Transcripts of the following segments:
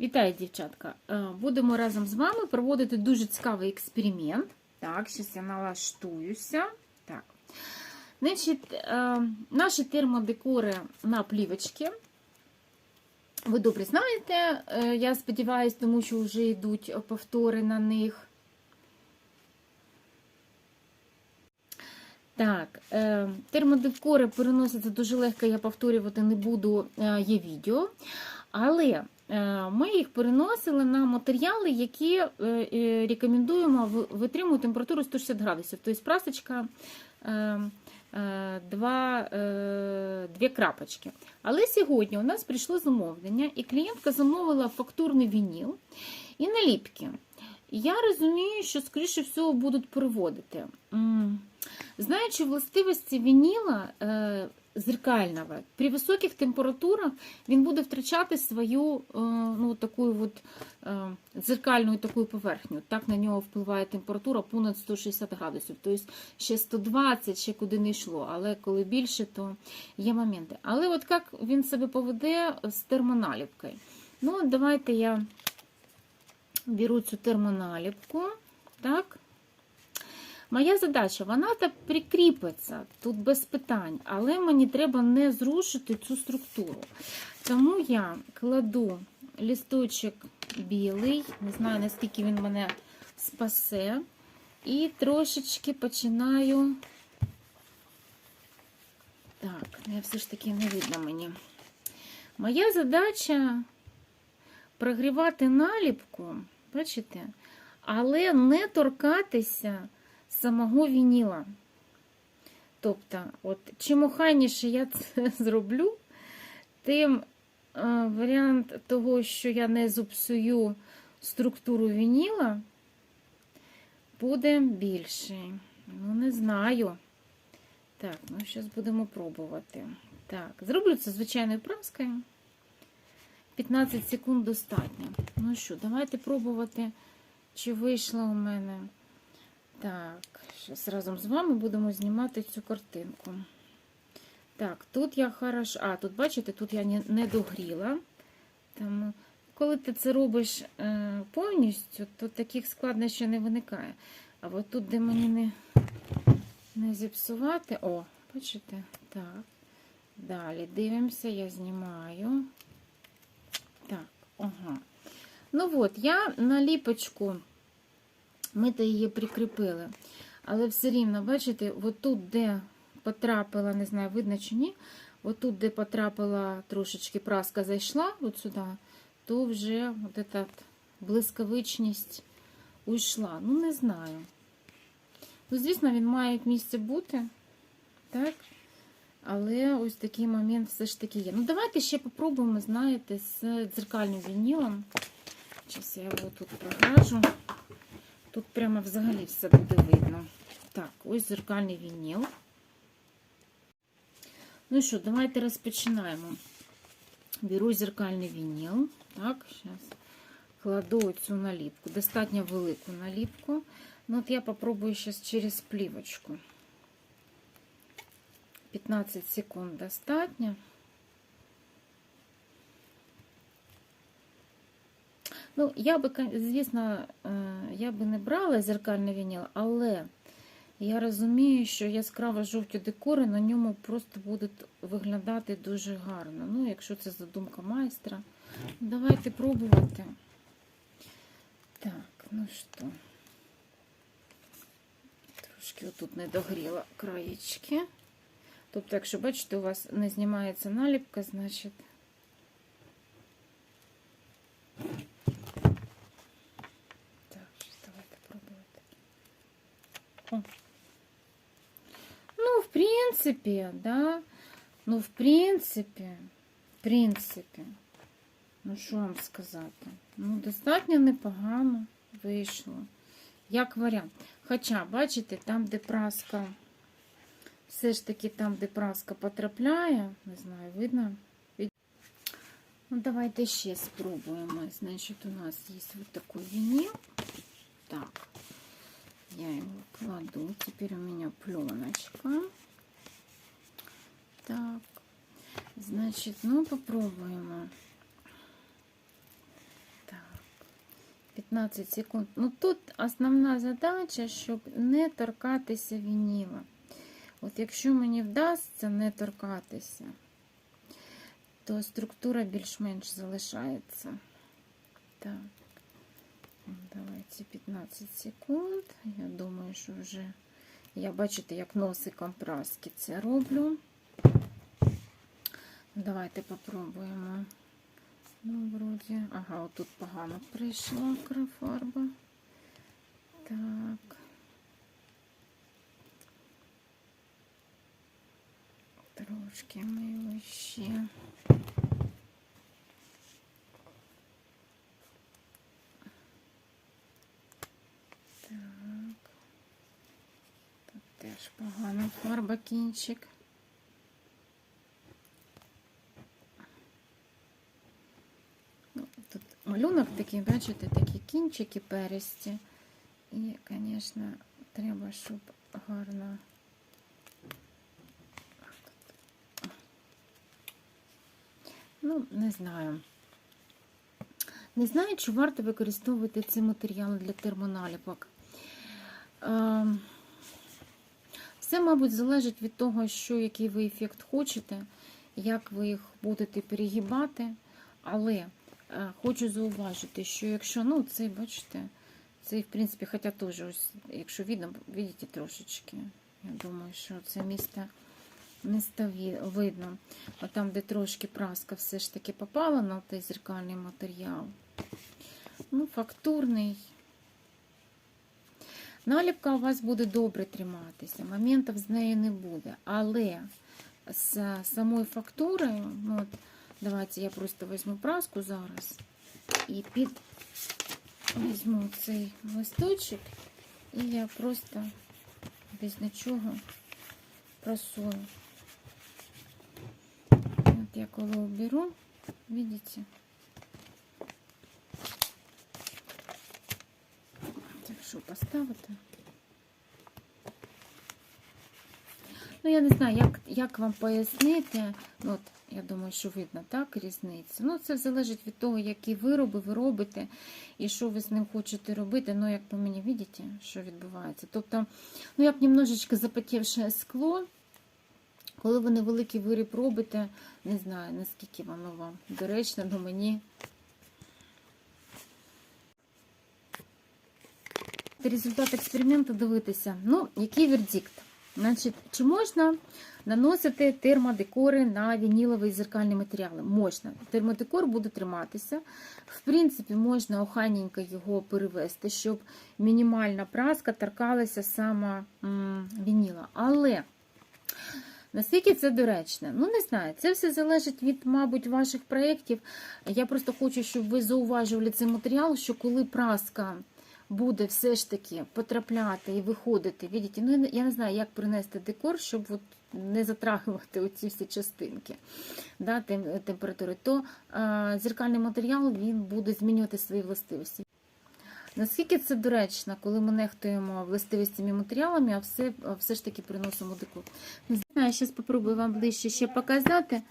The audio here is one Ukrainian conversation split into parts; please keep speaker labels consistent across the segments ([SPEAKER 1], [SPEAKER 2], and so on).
[SPEAKER 1] Вітаю, дівчатка! Е, Будемо разом з вами проводити дуже цікавий експеримент. Так, зараз я налаштуюся. Так. Значить, е, наші термодекори на плівочці. Ви добре знаєте, е, я сподіваюся, тому що вже йдуть повтори на них. Так, термодекори переносяться дуже легко, я повторювати не буду, є відео. Але ми їх переносили на матеріали, які е, е, рекомендуємо витримують температуру 160 градусів. Тобто прасочка е, е, два, е, дві крапочки. Але сьогодні у нас прийшло замовлення, і клієнтка замовила фактурний вініл і наліпки. Я розумію, що, скоріше всього, будуть переводити. Знаючи властивості вініла е, зеркального, при високих температурах він буде втрачати свою е, ну, таку от, е, дзеркальну таку поверхню. Так на нього впливає температура понад 160 градусів. Тобто ще 120, ще куди не йшло. Але коли більше, то є моменти. Але от як він себе поведе з термоналіпкою? Ну, давайте я беру цю термоналіпку. Так. Моя задача, вона так прикріпиться тут без питань, але мені треба не зрушити цю структуру. Тому я кладу лісточок білий, не знаю, наскільки він мене спасе, і трошечки починаю. Так, ну, я все ж таки не видно мені. Моя задача прогрівати наліпку, бачите, але не торкатися самого вініла. Тобто, от, чим охайніше я це зроблю, тим е, варіант того, що я не зупсую структуру вініла, буде більший. Ну, не знаю. Так, ну зараз будемо пробувати. Так, зроблю це звичайною праскою. 15 секунд достатньо. Ну що, давайте пробувати, чи вийшло у мене. Так, зараз разом з вами будемо знімати цю картинку. Так, тут я хорошо. А, тут, бачите, тут я не, догріла. Тому, коли ти це робиш е, повністю, то таких складнощів не виникає. А от тут, де мені не, не зіпсувати. О, бачите? Так. Далі дивимося, я знімаю. Так, ага. Ну от, я на ліпочку. Ми то її прикріпили. Але все рівно, бачите, отут, де потрапила, не знаю, видно чи ні, отут, де потрапила трошечки праска зайшла от сюди, то вже от эта блискавичність уйшла. Ну, не знаю. Ну, звісно, він має місце бути. Так? Але ось такий момент все ж таки є. Ну, давайте ще попробуємо, знаєте, з дзеркальним вінілом. Зараз я його тут програжу. Тут прямо взагалі все буде видно. Так, ось зеркальний вініл. Ну що, давайте розпочинаємо. Беру зеркальний вініл. Так, зараз кладу цю наліпку. Достатньо велику наліпку. Ну, от я попробую зараз через плівочку. 15 секунд достатньо. Ну, я би, звісно, е, я би не брала зеркальний вініл, але я розумію, що яскраво жовті декори на ньому просто будуть виглядати дуже гарно. Ну, якщо це задумка майстра. Давайте пробувати. Так, ну що, трошки отут не догріла краєчки. Тобто, якщо бачите, у вас не знімається наліпка, значить. Так, щось давайте пробувати. О. Ну, в принципі, да. Ну, в принципі, в принципі, ну що вам сказати? Ну, достатньо непогано вийшло. Як варіант. Хоча, бачите, там, де праска, все ж таки там, де праска потрапляє, не знаю, видно. Ну, давайте ще спробуємо. Значить, у нас є вот такой винил. Так, я его кладу. Теперь у меня пленочка. Так, значит, ну попробуем. 15 секунд. Ну тут основна задача, щоб не торкатися вініла. От якщо мені вдасться не торкатися, то структура більш-менш залишається. Так. Давайте 15 секунд. Я думаю, що вже я бачите, як носиком праски це роблю. Давайте попробуємо. Ну, вроді. Ага, отут погано прийшла фарба. Так. Трошки мило ще. Так. Тут теж погано фарба кінчик. Ну, Тут малюнок такий, бачите, такі кінчики пересті. І, звісно, треба, щоб гарно. Ну, не знаю. Не знаю, чи варто використовувати ці матеріали для термоналіпок. Е, Все, мабуть, залежить від того, що який ви ефект хочете, як ви їх будете перегибати. Але хочу зауважити, що якщо, ну, цей, бачите, цей, в принципі, хоча теж, ось, якщо видно, бачите трошечки. Я думаю, що це місто ві- видно. А там, де трошки праска все ж таки попала на той зеркальний матеріал. Ну, фактурний. Наліпка у вас буде добре триматися, моментів з нею не буде. Але з самою фактурою, ну от, давайте я просто візьму праску зараз і під візьму цей листочок, і я просто без нічого просую. Вот я коли уберу, видите? Так що поставити? Ну, я не знаю, як, як вам пояснити. От, я думаю, що видно, так, різницю. Ну, це залежить від того, які вироби ви робите і що ви з ним хочете робити. Ну, як по мені бачите, що відбувається. Тобто, ну, як немножечко запотівше скло, коли ви невеликий виріб робите, не знаю, наскільки воно вам доречно, але мені. Результат експерименту дивитися. Ну, який вердикт? Значить, чи можна наносити термодекори на вінілові зеркальні матеріали? Можна. Термодекор буде триматися. В принципі, можна охайненько його перевести, щоб мінімальна праска торкалася саме вініла. Але Наскільки це доречно? Ну, не знаю. Це все залежить від, мабуть, ваших проєктів. Я просто хочу, щоб ви зауважували цей матеріал, що коли праска буде все ж таки потрапляти і виходити, видите, ну я не знаю, як принести декор, щоб от не затрагувати оці всі частинки да, тем, температури, то а, зеркальний матеріал він буде змінювати свої властивості. Наскільки це доречно, коли ми нехтуємо властивостями матеріалами, а все, все ж таки приносимо декор? Не знаю, зараз спробую вам ближче ще показати.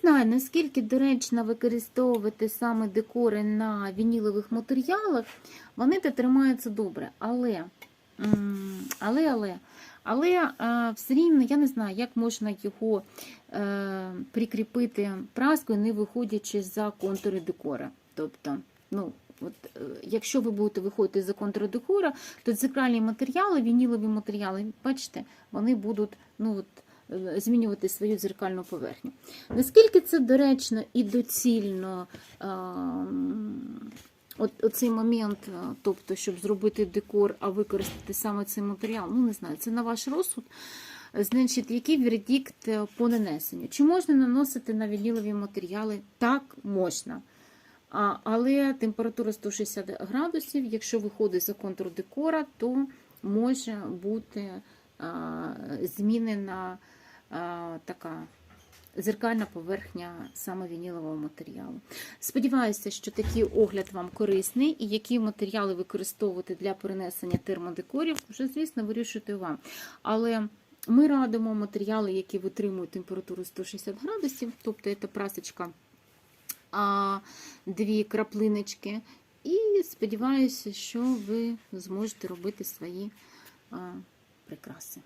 [SPEAKER 1] Знаю, наскільки доречно використовувати саме декори на вінілових матеріалах, вони то тримаються добре. Але, але, але, але все рівно я не знаю, як можна його е, прикріпити праскою, не виходячи за контури декора. Тобто, ну, От, е, якщо ви будете виходити за контрдекора, то дзеркальні матеріали, вінілові матеріали, бачите, вони будуть ну, от, змінювати свою дзеркальну поверхню. Наскільки це доречно і доцільно е, от, оцей момент, е, тобто, щоб зробити декор, а використати саме цей матеріал, ну не знаю, це на ваш розсуд. Значить, який вердикт е, по нанесенню? Чи можна наносити на вінілові матеріали? Так, можна. А, але температура 160 градусів, якщо виходить за контур декора, то може бути а, змінена така зеркальна поверхня саме вінілового матеріалу. Сподіваюся, що такий огляд вам корисний і які матеріали використовувати для перенесення термодекорів, вже, звісно, вирішуйте вам. Але ми радимо матеріали, які витримують температуру 160 градусів, тобто це прасочка дві краплиночки. І сподіваюся, що ви зможете робити свої прикраси.